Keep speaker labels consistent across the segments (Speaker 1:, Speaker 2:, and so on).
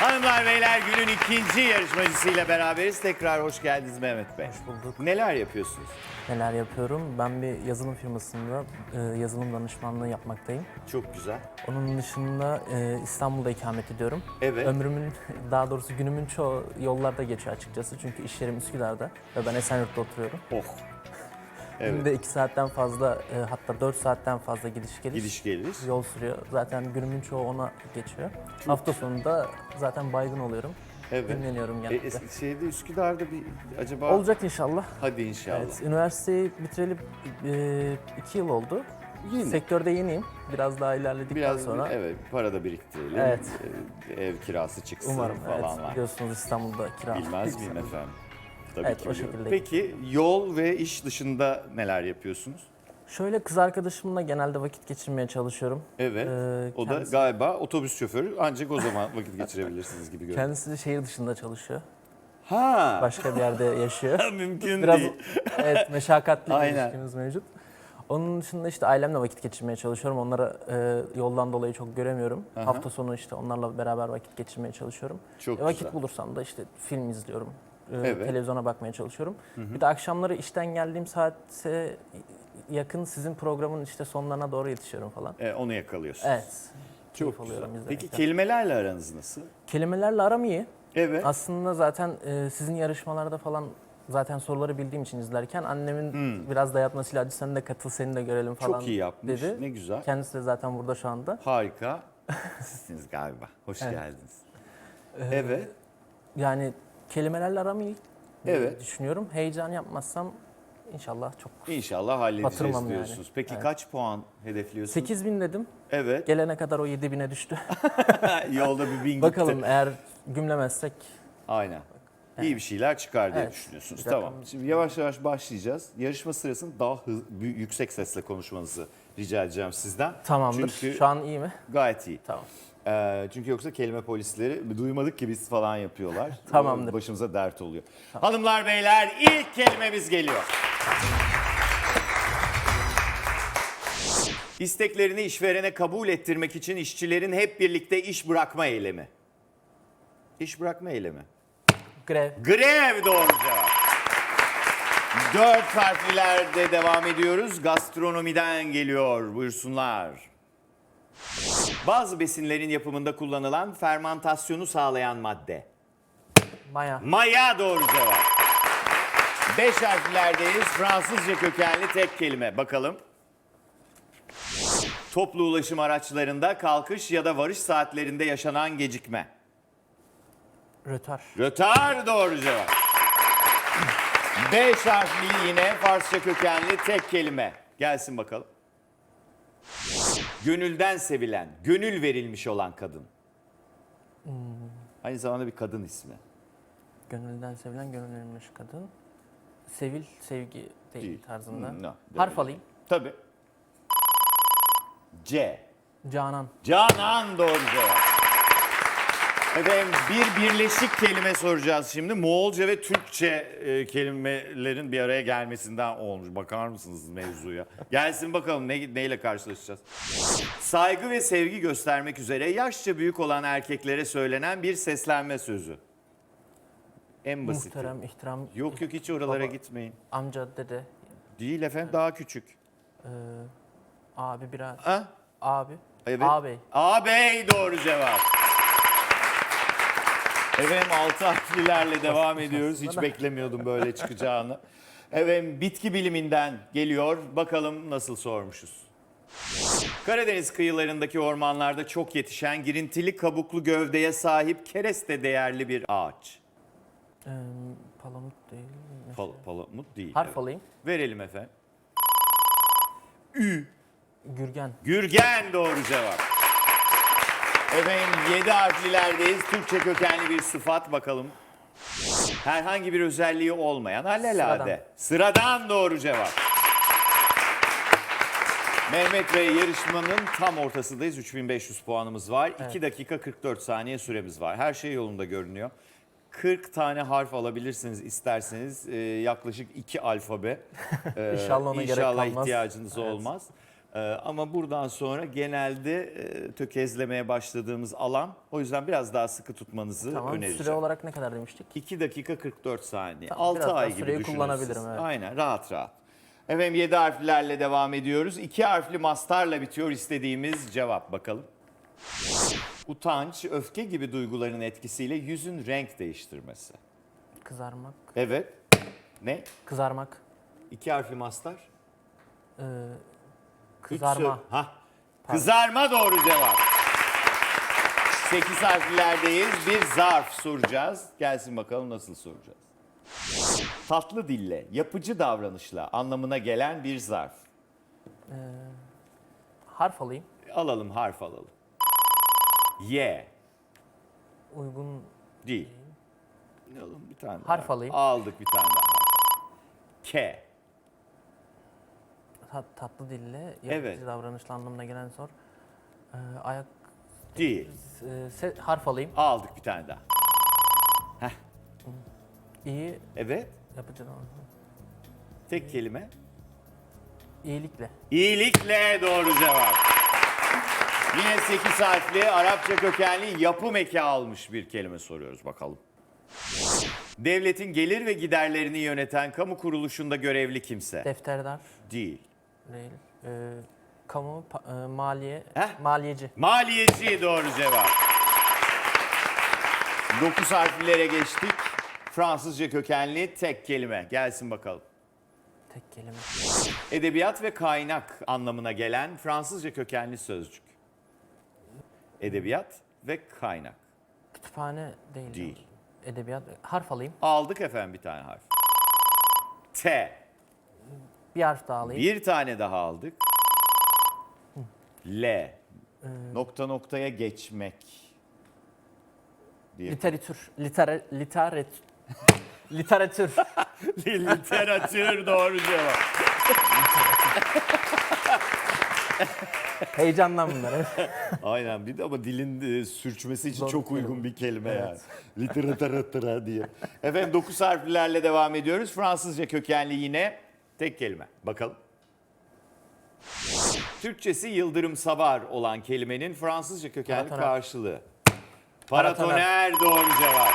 Speaker 1: Hanımlar beyler günün ikinci yarışmacısıyla beraberiz. Tekrar hoş geldiniz Mehmet Bey.
Speaker 2: Hoş bulduk.
Speaker 1: Neler yapıyorsunuz?
Speaker 2: Neler yapıyorum? Ben bir yazılım firmasında e, yazılım danışmanlığı yapmaktayım.
Speaker 1: Çok güzel.
Speaker 2: Onun dışında e, İstanbul'da ikamet ediyorum.
Speaker 1: Evet.
Speaker 2: Ömrümün, daha doğrusu günümün çoğu yollarda geçiyor açıkçası. Çünkü iş yerim Üsküdar'da ve ben Esenyurt'ta oturuyorum.
Speaker 1: Oh. Evet.
Speaker 2: Günde 2 saatten fazla, e, hatta 4 saatten fazla gidiş geliş,
Speaker 1: Gidiş gelir.
Speaker 2: yol sürüyor. Zaten günümün çoğu ona geçiyor. Hafta sonunda zaten baygın oluyorum.
Speaker 1: Evet.
Speaker 2: Dinleniyorum
Speaker 1: E,
Speaker 2: genelde.
Speaker 1: es- şeyde Üsküdar'da bir acaba...
Speaker 2: Olacak inşallah.
Speaker 1: Hadi inşallah.
Speaker 2: Evet, üniversiteyi bitireli 2 yıl oldu.
Speaker 1: Yeni.
Speaker 2: Sektörde yeniyim. Biraz daha ilerledikten
Speaker 1: Biraz
Speaker 2: sonra
Speaker 1: evet para da biriktirelim.
Speaker 2: Evet.
Speaker 1: E, Ev kirası çıksın
Speaker 2: umarım
Speaker 1: falan
Speaker 2: evet,
Speaker 1: var.
Speaker 2: biliyorsunuz İstanbul'da kira.
Speaker 1: Bilmez miyim efendim? Tabii
Speaker 2: Evet,
Speaker 1: ki
Speaker 2: o
Speaker 1: biliyorum.
Speaker 2: şekilde.
Speaker 1: Peki yol ve iş dışında neler yapıyorsunuz?
Speaker 2: Şöyle kız arkadaşımla genelde vakit geçirmeye çalışıyorum.
Speaker 1: Evet.
Speaker 2: Ee,
Speaker 1: o da galiba otobüs şoförü ancak o zaman vakit geçirebilirsiniz gibi görünüyor.
Speaker 2: Kendisi de şehir dışında çalışıyor.
Speaker 1: Ha.
Speaker 2: Başka bir yerde yaşıyor.
Speaker 1: Mümkün
Speaker 2: Biraz
Speaker 1: değil.
Speaker 2: evet meşakkatli bir ilişkimiz mevcut. Onun dışında işte ailemle vakit geçirmeye çalışıyorum. Onlara e, yoldan dolayı çok göremiyorum.
Speaker 1: Aha.
Speaker 2: Hafta sonu işte onlarla beraber vakit geçirmeye çalışıyorum.
Speaker 1: Çok
Speaker 2: E, vakit
Speaker 1: güzel.
Speaker 2: bulursam da işte film izliyorum. E,
Speaker 1: Evet.
Speaker 2: Televizyona bakmaya çalışıyorum. Bir de akşamları işten geldiğim saate yakın sizin programın işte sonlarına doğru yetişiyorum falan.
Speaker 1: E, onu yakalıyorsunuz.
Speaker 2: Evet.
Speaker 1: Çok güzel. Peki kelimelerle aranız nasıl?
Speaker 2: Kelimelerle aram iyi.
Speaker 1: Evet.
Speaker 2: Aslında zaten e, sizin yarışmalarda falan zaten soruları bildiğim için izlerken annemin biraz dayatmasıyla hadi sen de katıl seni de görelim falan
Speaker 1: Hmm. Çok iyi yapmış.
Speaker 2: dedi.
Speaker 1: Ne güzel.
Speaker 2: Kendisi de zaten burada şu anda.
Speaker 1: Harika. Sizsiniz galiba. Hoş
Speaker 2: Evet.
Speaker 1: geldiniz.
Speaker 2: Ee,
Speaker 1: Evet.
Speaker 2: Yani kelimelerle aram iyi diye
Speaker 1: Evet.
Speaker 2: düşünüyorum. Heyecan yapmazsam inşallah çok.
Speaker 1: İnşallah halledeceğiz
Speaker 2: Batırmam yani.
Speaker 1: diyorsunuz. Peki kaç puan hedefliyorsunuz?
Speaker 2: 8000 dedim.
Speaker 1: Evet.
Speaker 2: Gelene kadar o 7000'e düştü.
Speaker 1: Yolda bir bin gitti.
Speaker 2: Bakalım eğer gümlemezsek
Speaker 1: Aynen. İyi bir şeyler çıkar diye
Speaker 2: Evet.
Speaker 1: düşünüyorsunuz. Tamam. Şimdi yavaş yavaş başlayacağız. Yarışma sırasında daha hız, yüksek sesle konuşmanızı rica edeceğim sizden.
Speaker 2: tamamdır.
Speaker 1: Çünkü
Speaker 2: Şu an iyi mi?
Speaker 1: gayet iyi.
Speaker 2: Tamam.
Speaker 1: Ee, çünkü yoksa kelime polisleri duymadık ki biz falan yapıyorlar.
Speaker 2: Tamamdır.
Speaker 1: Başımıza dert oluyor. Hanımlar beyler ilk kelimemiz geliyor. İsteklerini işverene kabul ettirmek için işçilerin hep birlikte iş bırakma eylemi. İş bırakma eylemi.
Speaker 2: Grev.
Speaker 1: Grev doğru cevap. Dört harflilerde devam ediyoruz. Gastronomiden geliyor. Buyursunlar. Bazı besinlerin yapımında kullanılan fermantasyonu sağlayan madde.
Speaker 2: Maya.
Speaker 1: Maya doğru cevap. Beş harflerdeyiz. Fransızca kökenli tek kelime. Bakalım. Toplu ulaşım araçlarında kalkış ya da varış saatlerinde yaşanan gecikme.
Speaker 2: Rötar.
Speaker 1: Rötar doğru cevap. Beş harfli yine Farsça kökenli tek kelime. Gelsin bakalım. Gönülden sevilen, gönül verilmiş olan kadın. Aynı zamanda bir kadın ismi.
Speaker 2: Gönülden sevilen gönül verilmiş kadın. Sevil, sevgi değil,
Speaker 1: Değil.
Speaker 2: tarzında.
Speaker 1: Hmm, no,
Speaker 2: Harf alayım.
Speaker 1: Tabii. C.
Speaker 2: Canan.
Speaker 1: Canan doğru cevap. Efendim bir birleşik kelime soracağız şimdi. Moğolca ve Türkçe e, kelimelerin bir araya gelmesinden olmuş. Bakar mısınız mevzuya? Gelsin bakalım ne, neyle karşılaşacağız. Saygı ve sevgi göstermek üzere yaşça büyük olan erkeklere söylenen bir seslenme sözü. En basit.
Speaker 2: Muhterem, ihtiram.
Speaker 1: Yok yok hiç oralara
Speaker 2: Baba.
Speaker 1: gitmeyin.
Speaker 2: Amca, dede,
Speaker 1: Değil efendim daha küçük.
Speaker 2: abi, birader.
Speaker 1: Ha?
Speaker 2: Abi.
Speaker 1: Evet.
Speaker 2: Ağabey.
Speaker 1: Ağabey doğru cevap. Efendim altı harflilerle devam ediyoruz. Hiç beklemiyordum böyle çıkacağını. Efendim bitki biliminden geliyor. Bakalım nasıl sormuşuz. Karadeniz kıyılarındaki ormanlarda çok yetişen girintili kabuklu gövdeye sahip kereste değerli bir ağaç.
Speaker 2: Ee, palamut değil.
Speaker 1: Pal palamut değil.
Speaker 2: Harf
Speaker 1: evet.
Speaker 2: alayım.
Speaker 1: Verelim efendim.
Speaker 2: Gürgen.
Speaker 1: Gürgen doğru cevap. Efendim 7 harflilerdeyiz. Türkçe kökenli bir sıfat bakalım. Herhangi bir özelliği olmayan alelade. Sıradan. doğru cevap. Mehmet Bey yarışmanın tam ortasındayız. 3500 puanımız var. 2 dakika 44 saniye süremiz var. Her şey yolunda görünüyor. 40 tane harf alabilirsiniz isterseniz. Ee, yaklaşık 2 alfabe. Ee,
Speaker 2: İnşallah ona gerek
Speaker 1: İnşallah
Speaker 2: kalmaz.
Speaker 1: ihtiyacınız
Speaker 2: Evet.
Speaker 1: olmaz. Ee, ama buradan sonra genelde e, tökezlemeye başladığımız alan. O yüzden biraz daha sıkı tutmanızı
Speaker 2: Tamam.
Speaker 1: önereceğim.
Speaker 2: Süre olarak ne kadar demiştik?
Speaker 1: 2 dakika 44 saniye.
Speaker 2: Tamam,
Speaker 1: 6
Speaker 2: biraz daha
Speaker 1: ay gibi
Speaker 2: süreyi
Speaker 1: düşünün
Speaker 2: kullanabilirim, evet.
Speaker 1: Aynen rahat rahat. Efendim 7 harflerle devam ediyoruz. 2 harfli mastarla bitiyor istediğimiz cevap bakalım. Utanç, öfke gibi duyguların etkisiyle yüzün renk değiştirmesi.
Speaker 2: Kızarmak.
Speaker 1: Evet. Ne?
Speaker 2: Kızarmak.
Speaker 1: İki harfli mastar.
Speaker 2: Ee, kızarma.
Speaker 1: Hah. Kızarma doğru cevap. 8 harflerdeyiz. Bir zarf soracağız. Gelsin bakalım nasıl soracağız. Tatlı dille, yapıcı davranışla anlamına gelen bir zarf.
Speaker 2: Harf alayım.
Speaker 1: Alalım harf alalım. Y
Speaker 2: Uygun
Speaker 1: değil. Alalım bir tane daha.
Speaker 2: Harf alayım.
Speaker 1: Aldık bir tane daha. K.
Speaker 2: tat, tatlı dille yapıcı
Speaker 1: Evet.
Speaker 2: davranışla anlamına gelen sor. Ee, ayak
Speaker 1: Değil.
Speaker 2: e, se- harf alayım.
Speaker 1: Aldık bir tane daha.
Speaker 2: İyi
Speaker 1: Evet.
Speaker 2: yapıcı davranış.
Speaker 1: Tek kelime.
Speaker 2: İyilikle.
Speaker 1: İyilikle doğru cevap. Yine 8 harfli Arapça kökenli yapım eki almış bir kelime soruyoruz bakalım. Devletin gelir ve giderlerini yöneten kamu kuruluşunda görevli kimse.
Speaker 2: Defterdar
Speaker 1: Değil.
Speaker 2: Değil. Ee, kamu pa- e, maliye
Speaker 1: Heh.
Speaker 2: maliyeci.
Speaker 1: Maliyeci doğru cevap. 9 harflilere geçtik. Fransızca kökenli tek kelime. Gelsin bakalım.
Speaker 2: Tek kelime.
Speaker 1: Edebiyat ve kaynak anlamına gelen Fransızca kökenli sözcük. Edebiyat ve kaynak.
Speaker 2: Kütüphane değil.
Speaker 1: Değil.
Speaker 2: Edebiyat. Harf alayım.
Speaker 1: Aldık efendim bir tane harf. T.
Speaker 2: Bir harf daha alayım.
Speaker 1: Bir tane daha aldık. L. Nokta noktaya geçmek. Diye.
Speaker 2: Literatür. Litera, literat, literatür.
Speaker 1: Literatür doğru cevap.
Speaker 2: Heyecandan bunlar.
Speaker 1: Aynen bir de ama dilin e, sürçmesi için
Speaker 2: Zor
Speaker 1: çok uygun bir kelime yani. Literatüra diye. Efendim 9 harflerle devam ediyoruz. Fransızca kökenli yine tek kelime. Bakalım. Türkçesi Yıldırım Savar olan kelimenin Fransızca kökenli
Speaker 2: Paratoner.
Speaker 1: karşılığı. Paratoner doğru cevap.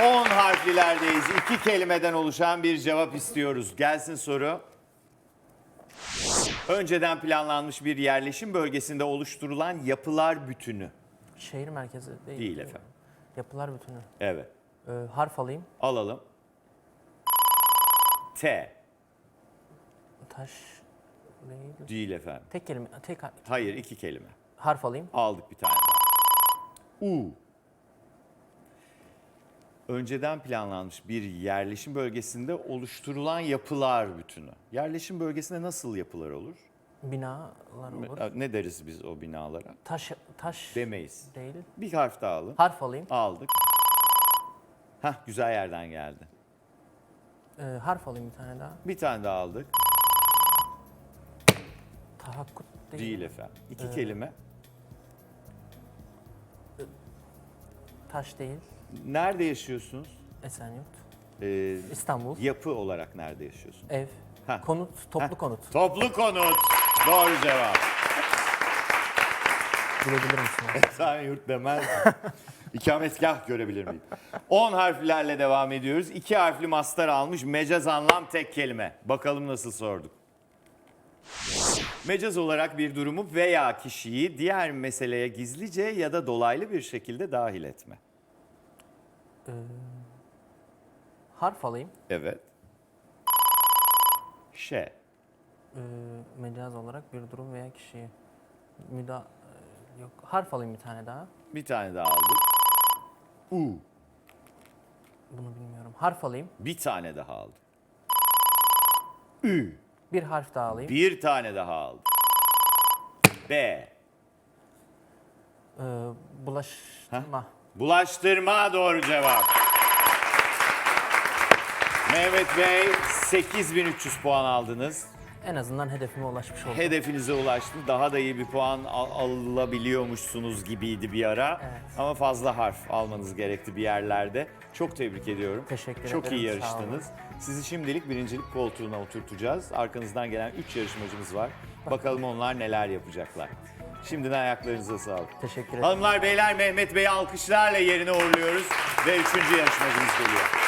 Speaker 1: 10 harflilerdeyiz. İki kelimeden oluşan bir cevap istiyoruz. Gelsin soru. Önceden planlanmış bir yerleşim bölgesinde oluşturulan yapılar bütünü.
Speaker 2: Şehir merkezi değil.
Speaker 1: Değil efendim.
Speaker 2: Yapılar bütünü.
Speaker 1: Evet.
Speaker 2: Ee, harf alayım.
Speaker 1: Alalım. T.
Speaker 2: Taş değil.
Speaker 1: Değil efendim.
Speaker 2: Tek kelime. Tek har-
Speaker 1: Hayır iki kelime.
Speaker 2: harf alayım.
Speaker 1: Aldık bir tane daha. U. Önceden planlanmış bir yerleşim bölgesinde oluşturulan yapılar bütünü. Yerleşim bölgesinde nasıl yapılar olur?
Speaker 2: Binalar olur.
Speaker 1: Ne deriz biz o binalara?
Speaker 2: Taş taş
Speaker 1: Demeyiz.
Speaker 2: değil.
Speaker 1: Bir harf daha alın.
Speaker 2: Harf alayım.
Speaker 1: Aldık. Hah güzel yerden geldi.
Speaker 2: Ee, harf alayım bir tane daha.
Speaker 1: Bir tane daha aldık.
Speaker 2: Tahakkuk değil.
Speaker 1: Değil efendim. İki kelime.
Speaker 2: Taş değil.
Speaker 1: Nerede yaşıyorsunuz?
Speaker 2: Esenyurt.
Speaker 1: Ee,
Speaker 2: İstanbul.
Speaker 1: yapı olarak nerede yaşıyorsunuz?
Speaker 2: Ev.
Speaker 1: Ha.
Speaker 2: Konut. Toplu konut.
Speaker 1: Toplu konut. Doğru cevap.
Speaker 2: Bilebilir misin?
Speaker 1: Sen yurt demez. İkametgah görebilir miyim? 10 harflerle devam ediyoruz. İki harfli mastar almış. Mecaz anlam tek kelime. Bakalım nasıl sorduk. Mecaz olarak bir durumu veya kişiyi diğer meseleye gizlice ya da dolaylı bir şekilde dahil etme.
Speaker 2: harf alayım.
Speaker 1: Evet. Şe.
Speaker 2: Ee, mecaz olarak bir durum veya kişiyi. Müda... e, Yok. Harf alayım bir tane daha.
Speaker 1: Bir tane daha aldık. U.
Speaker 2: Bunu bilmiyorum. Harf alayım.
Speaker 1: Bir tane daha aldık. Ü.
Speaker 2: Bir harf daha alayım.
Speaker 1: Bir tane daha aldık. B.
Speaker 2: Ee, bulaştırma.
Speaker 1: Bulaştırma doğru cevap. Mehmet Bey 8300 puan aldınız.
Speaker 2: En azından hedefime ulaşmış oldum.
Speaker 1: Hedefinize ulaştınız. Daha da iyi bir puan al- alabiliyormuşsunuz gibiydi bir ara.
Speaker 2: Evet.
Speaker 1: Ama fazla harf almanız gerekti bir yerlerde. Çok tebrik ediyorum.
Speaker 2: Teşekkür
Speaker 1: Çok
Speaker 2: ederim,
Speaker 1: iyi
Speaker 2: sağ
Speaker 1: yarıştınız. Sizi şimdilik birincilik koltuğuna oturtacağız. Arkanızdan gelen 3 yarışmacımız var. Bakalım onlar neler yapacaklar. Şimdiden ayaklarınıza sağlık.
Speaker 2: Teşekkür ederim.
Speaker 1: Hanımlar beyler Mehmet Bey'i alkışlarla yerine uğurluyoruz ve üçüncü yarışmacımız geliyor.